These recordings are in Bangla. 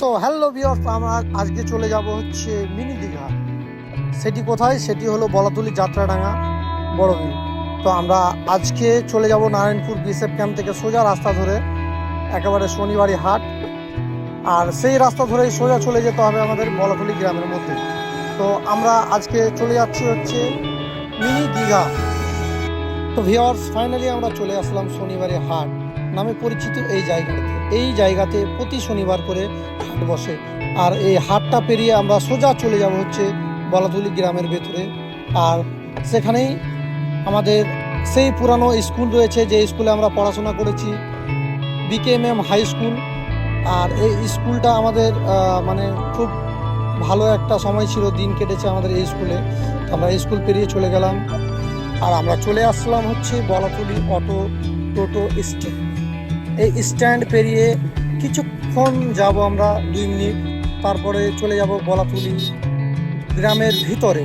সো হ্যালো বিয়ার্স আমরা আজকে চলে যাব হচ্ছে মিনি দীঘা। সেটি কোথায়? সেটি হলো বলাতুলি যাত্রাডাঙ্গা, বড়বিল। তো আমরা আজকে চলে যাব নারায়ণপুর বিএসএফ ক্যাম্প থেকে সোজা রাস্তা ধরে, একেবারে শনিবারই হাট। আর সেই রাস্তা ধরেই সোজা চলে যেতে হবে আমাদের বলাতুলি গ্রামের মধ্যে। তো আমরা আজকে চলে যাচ্ছি হচ্ছে মিনি দীঘা। তো ভিওয়ার্স ফাইনালি আমরা চলে আসলাম শনিবারে হাট, নামে পরিচিত এই জায়গাতে এই জায়গাতে প্রতি শনিবার করে হাট বসে। আর এই হাটটা পেরিয়ে আমরা সোজা চলে যাব হচ্ছে বলাতুলি গ্রামের ভেতরে। আর সেখানেই আমাদের সেই পুরানো স্কুল রয়েছে, যে স্কুলে আমরা পড়াশোনা করেছি বিকেএমএম হাই স্কুল আর এই স্কুলটা আমাদের মানে খুব ভালো একটা সময় ছিল, দিন কেটেছে আমাদের এই স্কুলে। আমরা স্কুল পেরিয়ে চলে গেলাম। আর আমরা চলে আসলাম হচ্ছে বলাতুলি অটো টোটো স্ট্যান্ড। এই স্ট্যান্ড পেরিয়ে কিছুক্ষণ যাব আমরা দুই মিনিট, তারপরে চলে যাব বলাতুলি গ্রামের ভিতরে।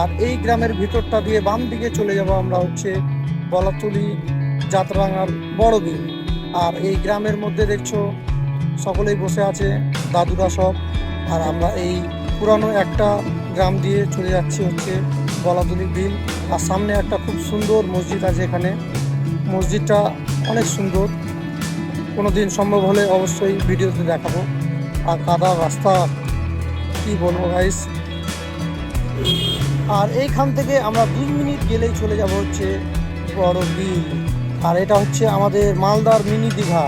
আর এই গ্রামের ভিতরটা দিয়ে বাম দিকে চলে যাব আমরা হচ্ছে বলাতুলি যাত্রাঙ্গার বড় বিল আর এই গ্রামের মধ্যে দেখছ সকলেই বসে আছে, দাদুরা সব। আর আমরা এই পুরানো একটা গ্রাম দিয়ে চলে যাচ্ছি হচ্ছে বলাতুলি বিল। আর সামনে একটা খুব সুন্দর মসজিদ আছে এখানে। মসজিদটা অনেক সুন্দর। কোনো দিন সম্ভব হলে অবশ্যই ভিডিওতে দেখাবো। আর কাদা রাস্তা, কি বলব গাইস আর এইখান থেকে আমরা দুই মিনিট গেলেই চলে যাব হচ্ছে বড় বিল। আর এটা হচ্ছে আমাদের মালদার মিনি দীঘা।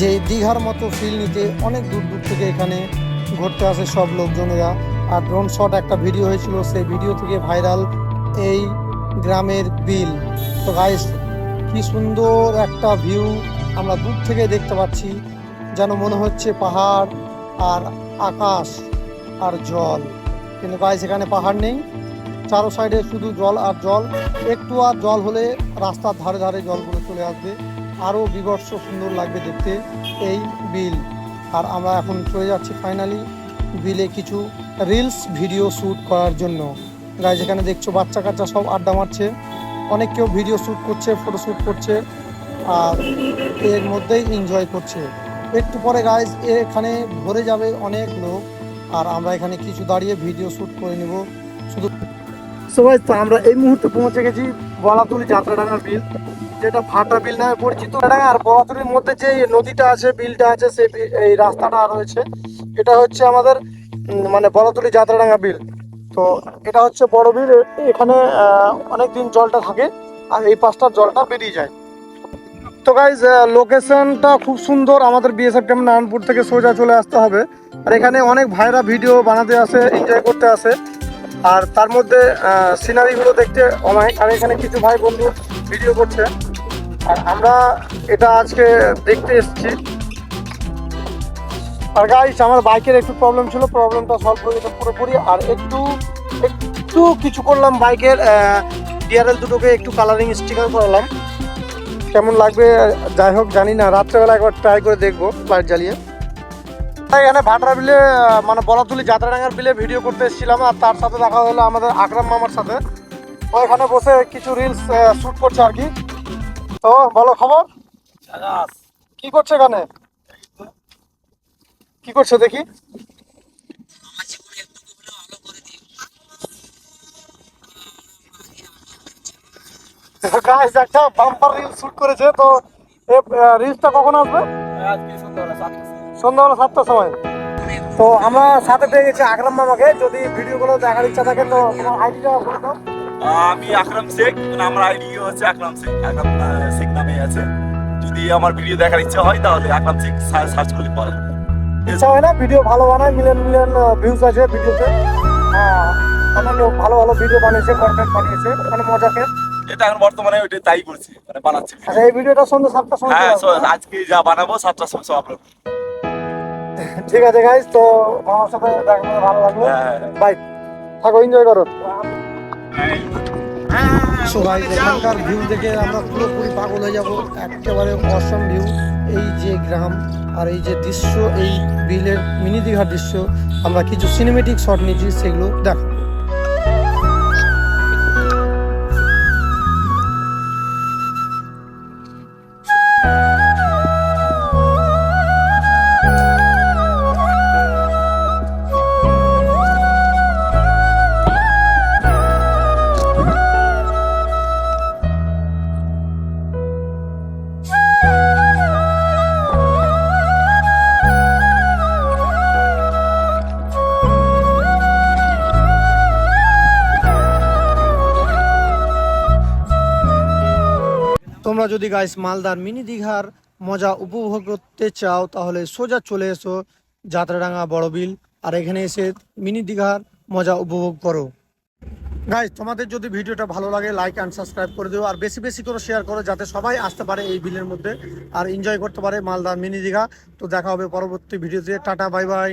যে দীঘার মতো ফিল নিতে অনেক দূর দূর থেকে এখানে ঘুরতে আসে সব লোকজনেরা। আর ড্রোন শট একটা ভিডিও হয়েছিল, সেই ভিডিও থেকে ভাইরাল এই গ্রামের বিল। তো গাইস কি সুন্দর একটা ভিউ আমরা দূর থেকে দেখতে পাচ্ছি যেন মনে হচ্ছে পাহাড় আর আকাশ আর জল। কিন্তু গাইস এখানে পাহাড় নেই। চারো সাইডে শুধু জল আর জল। একটু আর জল হলে রাস্তার ধারে ধারে জলগুলো চলে আসবে। আরও বিভৎস সুন্দর লাগবে দেখতে এই বিল। আর আমরা এখন চলে যাচ্ছি ফাইনালি বিলে কিছু রিলস ভিডিও শ্যুট করার জন্য। গাইজ এখানে দেখছ বাচ্চা কাচ্চা সব আড্ডা মারছে। অনেক কেউ ভিডিও শ্যুট করছে ফটো শ্যুট করছে। আর এর মধ্যেই এনজয় করছে। একটু পরে গাইজ এখানে ভরে যাবে অনেক লোক। আর আমরা এখানে কিছু দাঁড়িয়ে ভিডিও শ্যুট করে নেব। শুধু সবাই তো আমরা এই মুহূর্তে পৌঁছে গেছি বলাতুলি যাত্রাডাঙ্গার বিল, যেটা ভাটা বিল নামে পরিচিত। আর বলাতুলির মধ্যে যে নদীটা আছে, বিলটা আছে, সেই এই রাস্তাটা রয়েছে। এটা হচ্ছে আমাদের মানে বলাতুলি যাত্রাডাঙ্গা বিল। তো এটা হচ্ছে বড় বিল। এখানে অনেক দিন জলটা থাকে, আর এই পাশটার জলটা বেরিয়ে যায়। তো গাইজ লোকেশনটা খুব সুন্দর। আমাদের বিএসএফ ক্যাম্প নারায়ণপুর থেকে সোজা চলে আসতে হবে। আর এখানে অনেক ভাইরা ভিডিও বানাতে আসে এনজয় করতে আসে। আর তার মধ্যে সিনারিগুলো দেখতে অনেক আর এখানে কিছু ভাই বন্ধু ভিডিও করছে। আর আমরা এটা আজকে দেখতে এসেছি। আর গাইস আমার বাইকের একটু প্রবলেম ছিল। প্রবলেমটা সলভ হয়ে গেছে পুরোপুরি। আর একটু একটু কিছু করলাম বাইকের ডিআরএল দুটোকে একটু কালারিং স্টিকার করালাম। কেমন লাগবে? যাই হোক জানি না। রাত্রেবেলা একবার ট্রাই করে দেখব লাইট জ্বালিয়ে। তাই এখানে ভাটরা বিলে মানে বলাতুলি যাত্রাডাঙ্গার বিলে ভিডিও করতে এসেছিলাম আর তার সাথে দেখা হলো আমাদের আকরাম মামার সাথে। ও এখানে বসে কিছু রিলস শ্যুট করছে আর কি। তো বলো খবর? কি করছে এখানে? কি করছে দেখি। গাইস একটা বাম্পার রিল শুট করেছে তো রিলসটা কখন আসবে? সন্ধ্যাবেলা সাতটার সময়। তো আমরা সাথে পেয়ে গেছি আকরাম মামাকে যদি ভিডিওগুলো দেখার ইচ্ছা থাকে তো তোমার আইডিটা বলে দাও। আমি আকরাম শেখ মানে আমার আইডি হচ্ছে আকরাম শেখ আকরাম শেখ নামে আছে। যদি আমার ভিডিও দেখার ইচ্ছা হয় তাহলে আকরাম শেখ সার্চ করলে পাওয়া ইচ্ছা হয় না ভিডিও ভালো বানায় মিলিয়ন মিলিয়ন ভিউজ আছে ভিডিওতে। অন্যান্য ভালো ভালো ভিডিও বানিয়েছে কন্টেন্ট বানিয়েছে মানে মজাকে এটা এখন বর্তমানে ওইটা তাই করছি মানে বানাচ্ছি। আচ্ছা এই ভিডিওটা সন্ধ্যে সাতটার সময় হ্যাঁ so আজকে যা বানাবো সাতটার সময় সব আপলোড। ঠিক আছে গাইজ তো আমার সাথে দেখা করে ভালো লাগল। হ্যাঁ। বাই থাকো এনজয় করো। সো গাইজ এখানকার ভিউ দেখে আমরা পুরোপুরি পাগল হয়ে যাব। একেবারে অসম ভিউ এই যে গ্রাম আর এই যে দৃশ্য এই বিলের মিনি দীঘার দৃশ্য আমরা কিছু সিনেমেটিক শট নিয়েছি সেগুলো দেখো তোমরা যদি গাইস মালদার মিনি দীঘার মজা উপভোগ করতে চাও, তাহলে সোজা চলে এসো যাত্রাডাঙ্গা বড় বিল আর এখানে এসে মিনি দীঘার মজা উপভোগ করো। গাইস তোমাদের যদি ভিডিওটা ভালো লাগে লাইক অ্যান্ড সাবস্ক্রাইব করে দিও, আর বেশি বেশি করে শেয়ার করো, যাতে সবাই আসতে পারে এই বিলের মধ্যে আর এনজয় করতে পারে মালদার মিনি দীঘা। তো দেখা হবে পরবর্তী ভিডিওতে। Tata bye bye